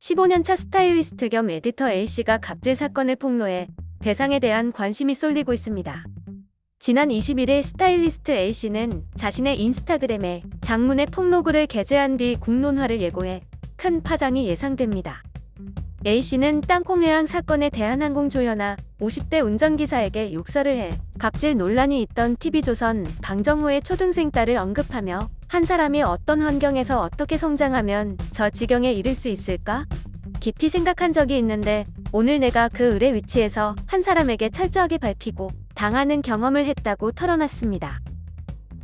15년차 스타일리스트 겸 에디터 A씨가 갑질 사건을 폭로해 대상에 대한 관심이 쏠리고 있습니다. 지난 21일 스타일리스트 A씨는 자신의 인스타그램에 장문의 폭로글을 게재한 뒤 공론화를 예고해 큰 파장이 예상됩니다. A씨는 땅콩해양 사건의 대한항공 조연아 50대 운전기사에게 욕설을 해 갑질 논란이 있던 TV조선 방정호의 초등생 딸을 언급하며 한 사람이 어떤 환경에서 어떻게 성장하면 저 지경에 이를 수 있을까? 깊이 생각한 적이 있는데 오늘 내가 그 을의 위치에서 한 사람에게 철저하게 밝히고 당하는 경험을 했다고 털어놨습니다.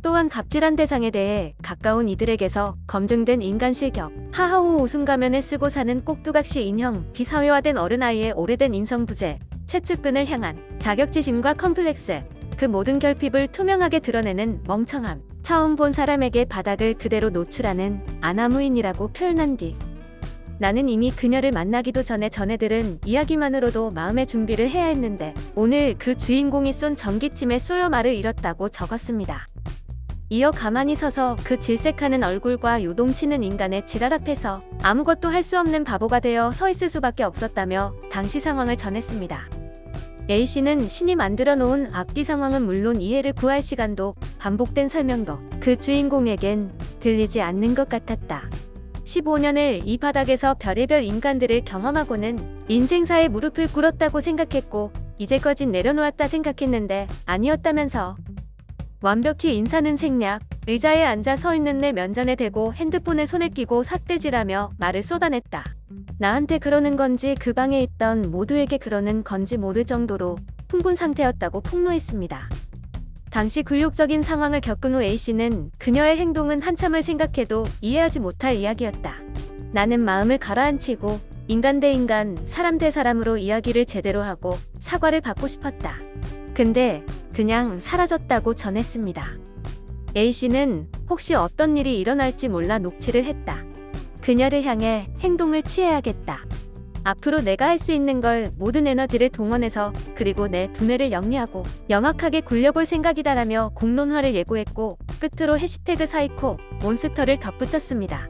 또한 갑질한 대상에 대해 가까운 이들에게서 검증된 인간 실격, 하하호 웃음 가면을 쓰고 사는 꼭두각시 인형, 비사회화된 어른아이의 오래된 인성 부재, 최측근을 향한 자격지심과 컴플렉스, 그 모든 결핍을 투명하게 드러내는 멍청함, 처음 본 사람에게 바닥을 그대로 노출하는 아나무인이라고 표현한 뒤 나는 이미 그녀를 만나기도 전에 전해들은 이야기만으로도 마음의 준비를 해야 했는데 오늘 그 주인공이 쏜 전기침에 쏘여 말을 잃었다고 적었습니다. 이어 가만히 서서 그 질색하는 얼굴과 요동치는 인간의 지랄 앞에서 아무것도 할 수 없는 바보가 되어 서 있을 수밖에 없었다며 당시 상황을 전했습니다. A씨는 신이 만들어 놓은 앞뒤 상황은 물론 이해를 구할 시간도 반복된 설명도 그 주인공에겐 들리지 않는 것 같았다. 15년을 이 바닥에서 별의별 인간들을 경험하고는 인생사에 무릎을 꿇었다고 생각했고 이제까진 내려놓았다 생각했는데 아니었다면서 완벽히 인사는 생략 의자에 앉아 서 있는 내 면전에 대고 핸드폰을 손에 끼고 삿대질하며 말을 쏟아냈다. 나한테 그러는 건지 그 방에 있던 모두에게 그러는 건지 모를 정도로 흥분 상태였다고 폭로했습니다. 당시 굴욕적인 상황을 겪은 후 A씨는 그녀의 행동은 한참을 생각해도 이해하지 못할 이야기였다. 나는 마음을 가라앉히고 인간 대 인간, 사람 대 사람으로 이야기를 제대로 하고 사과를 받고 싶었다. 근데 그냥 사라졌다고 전했습니다. A씨는 혹시 어떤 일이 일어날지 몰라 녹취를 했다. 그녀를 향해 행동을 취해야겠다. 앞으로 내가 할 수 있는 걸 모든 에너지를 동원해서 그리고 내 두뇌를 영리하고 영악하게 굴려볼 생각이다라며 공론화를 예고했고 끝으로 해시태그 사이코 몬스터를 덧붙였습니다.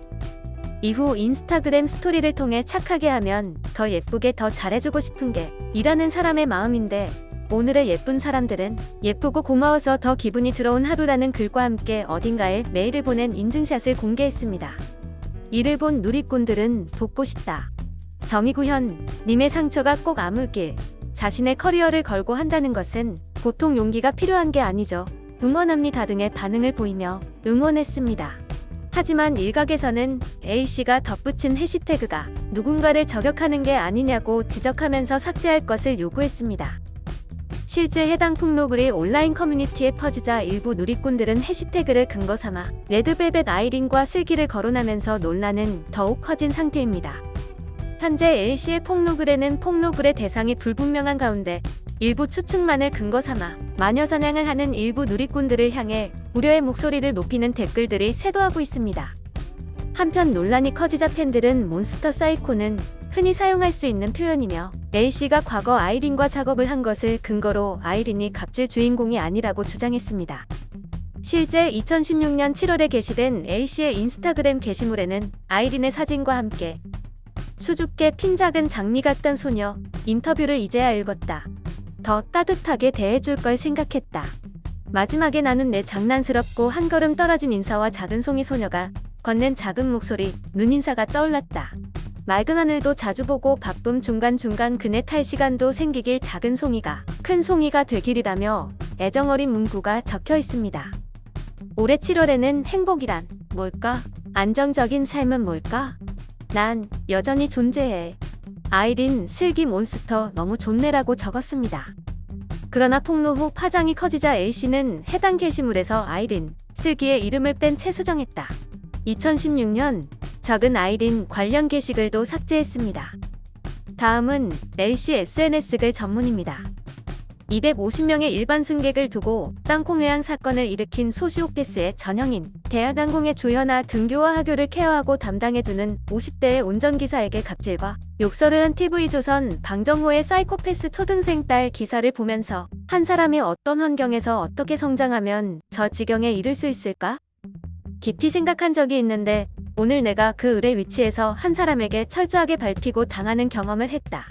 이후 인스타그램 스토리를 통해 착하게 하면 더 예쁘게 더 잘해주고 싶은 게 일하는 사람의 마음인데 오늘의 예쁜 사람들은 예쁘고 고마워서 더 기분이 들어온 하루라는 글과 함께 어딘가에 메일을 보낸 인증샷을 공개했습니다. 이를 본 누리꾼들은 돕고 싶다. 정의구현, 님의 상처가 꼭 아물길. 자신의 커리어를 걸고 한다는 것은 보통 용기가 필요한 게 아니죠. 응원합니다 등의 반응을 보이며 응원했습니다. 하지만 일각에서는 A씨가 덧붙인 해시태그가 누군가를 저격하는 게 아니냐고 지적하면서 삭제할 것을 요구했습니다. 실제 해당 폭로글이 온라인 커뮤니티에 퍼지자 일부 누리꾼들은 해시태그를 근거 삼아 레드벨벳 아이린과 슬기를 거론하면서 논란은 더욱 커진 상태입니다. 현재 A씨의 폭로글에는 폭로글의 대상이 불분명한 가운데 일부 추측만을 근거 삼아 마녀 사냥을 하는 일부 누리꾼들을 향해 우려의 목소리를 높이는 댓글들이 쇄도하고 있습니다. 한편 논란이 커지자 팬들은 몬스터 사이코는 흔히 사용할 수 있는 표현이며 A씨가 과거 아이린과 작업을 한 것을 근거로 아이린이 갑질 주인공이 아니라고 주장했습니다. 실제 2016년 7월에 게시된 A씨의 인스타그램 게시물에는 아이린의 사진과 함께 수줍게 핀 작은 장미 같던 소녀 인터뷰를 이제야 읽었다. 더 따뜻하게 대해줄 걸 생각했다. 마지막에 나는 내 장난스럽고 한 걸음 떨어진 인사와 작은 송이 소녀가 건넨 작은 목소리, 눈인사가 떠올랐다. 맑은 하늘도 자주 보고 바쁨 중간중간 그네 탈 시간도 생기길 작은 송이가 큰 송이가 되기리라며 애정어린 문구가 적혀 있습니다. 올해 7월에는 행복이란 뭘까? 안정적인 삶은 뭘까? 난 여전히 존재해. 아이린 슬기 몬스터 너무 좋네라고 적었습니다. 그러나 폭로 후 파장이 커지자 A씨는 해당 게시물에서 아이린, 슬기의 이름을 뺀 채 수정했다. 2016년 적은 아이린 관련 게시글도 삭제했습니다. 다음은 A씨 SNS글 전문입니다. 250명의 일반 승객을 두고 땅콩해양 사건을 일으킨 소시오패스의 전형인 대한항공의 조연아 등교와 하교를 케어하고 담당해주는 50대의 운전기사에게 갑질과 욕설을 한 TV조선 방정호의 사이코패스 초등생 딸 기사를 보면서 한 사람이 어떤 환경에서 어떻게 성장하면 저 지경에 이를 수 있을까? 깊이 생각한 적이 있는데 오늘 내가 그 을의 위치에서 한 사람에게 철저하게 밟히고 당하는 경험을 했다.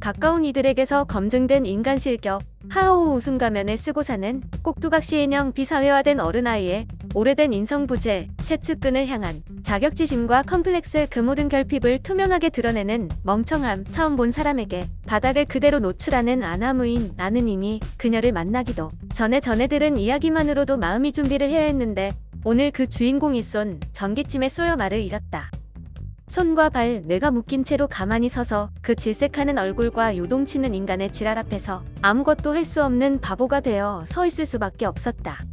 가까운 이들에게서 검증된 인간 실격, 하하호 웃음 가면을 쓰고 사는 꼭두각 시 인형 비사회화된 어른 아이의 오래된 인성 부재, 채축근을 향한 자격지심과 컴플렉스 그 모든 결핍을 투명하게 드러내는 멍청함 처음 본 사람에게 바닥을 그대로 노출하는 아나무인 나는 이미 그녀를 만나기도 전에 전해 들은 이야기만으로도 마음이 준비를 해야 했는데 오늘 그 주인공이 쏜 전기침에 쏘여 말을 잃었다. 손과 발, 뇌가 묶인 채로 가만히 서서 그 질색하는 얼굴과 요동치는 인간의 지랄 앞에서 아무것도 할 수 없는 바보가 되어 서 있을 수밖에 없었다.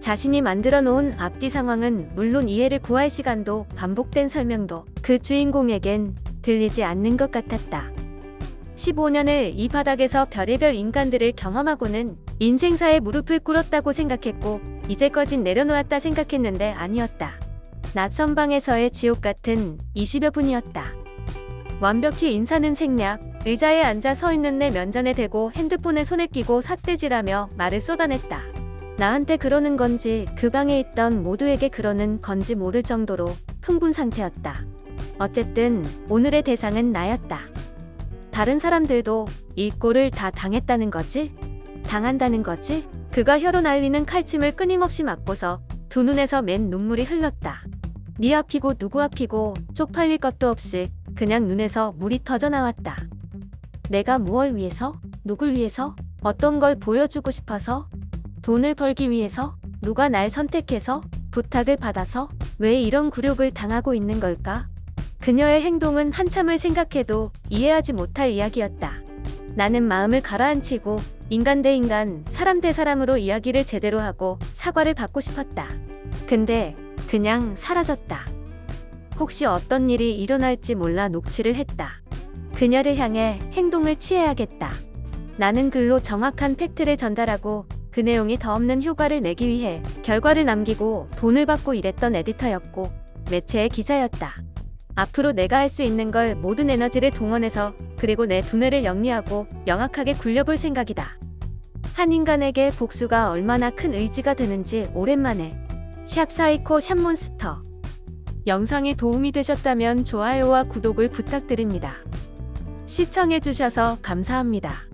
자신이 만들어 놓은 앞뒤 상황은 물론 이해를 구할 시간도 반복된 설명도 그 주인공에겐 들리지 않는 것 같았다. 15년을 이 바닥에서 별의별 인간들을 경험하고는 인생사에 무릎을 꿇었다고 생각했고 이제까진 내려놓았다 생각했는데 아니었다. 낯선 방에서의 지옥 같은 20여 분이었다. 완벽히 인사는 생략, 의자에 앉아 서 있는 내 면전에 대고 핸드폰을 손에 끼고 삿대질하며 말을 쏟아냈다. 나한테 그러는 건지 그 방에 있던 모두에게 그러는 건지 모를 정도로 흥분 상태였다. 어쨌든 오늘의 대상은 나였다. 다른 사람들도 이 꼴을 다 당했다는 거지? 당한다는 거지? 그가 혀로 날리는 칼침을 끊임없이 맞고서 두 눈에서 맨 눈물이 흘렀다. 네 앞이고 누구 앞이고 쪽팔릴 것도 없이 그냥 눈에서 물이 터져 나왔다. 내가 무얼 위해서? 누굴 위해서? 어떤 걸 보여주고 싶어서? 돈을 벌기 위해서? 누가 날 선택해서? 부탁을 받아서? 왜 이런 굴욕을 당하고 있는 걸까? 그녀의 행동은 한참을 생각해도 이해하지 못할 이야기였다. 나는 마음을 가라앉히고 인간 대 인간, 사람 대 사람으로 이야기를 제대로 하고 사과를 받고 싶었다. 근데 그냥 사라졌다. 혹시 어떤 일이 일어날지 몰라 녹취를 했다. 그녀를 향해 행동을 취해야겠다. 나는 글로 정확한 팩트를 전달하고 그 내용이 더 없는 효과를 내기 위해 결과를 남기고 돈을 받고 일했던 에디터였고 매체의 기자였다. 앞으로 내가 할 수 있는 걸 모든 에너지를 동원해서 그리고 내 두뇌를 영리하고 명확하게 굴려볼 생각이다. 한 인간에게 복수가 얼마나 큰 의지가 되는지 오랜만에 샵 사이코 샵 몬스터 영상이 도움이 되셨다면 좋아요와 구독을 부탁드립니다. 시청해주셔서 감사합니다.